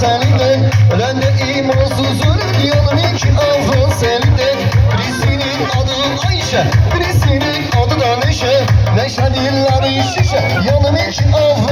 sende Ölen de imansızın dünyanın iki ağzı sende. Birisinin adı Ayşe Birisinin adı da Neşe. Neşe değil lan şişe Yanın iki ağzı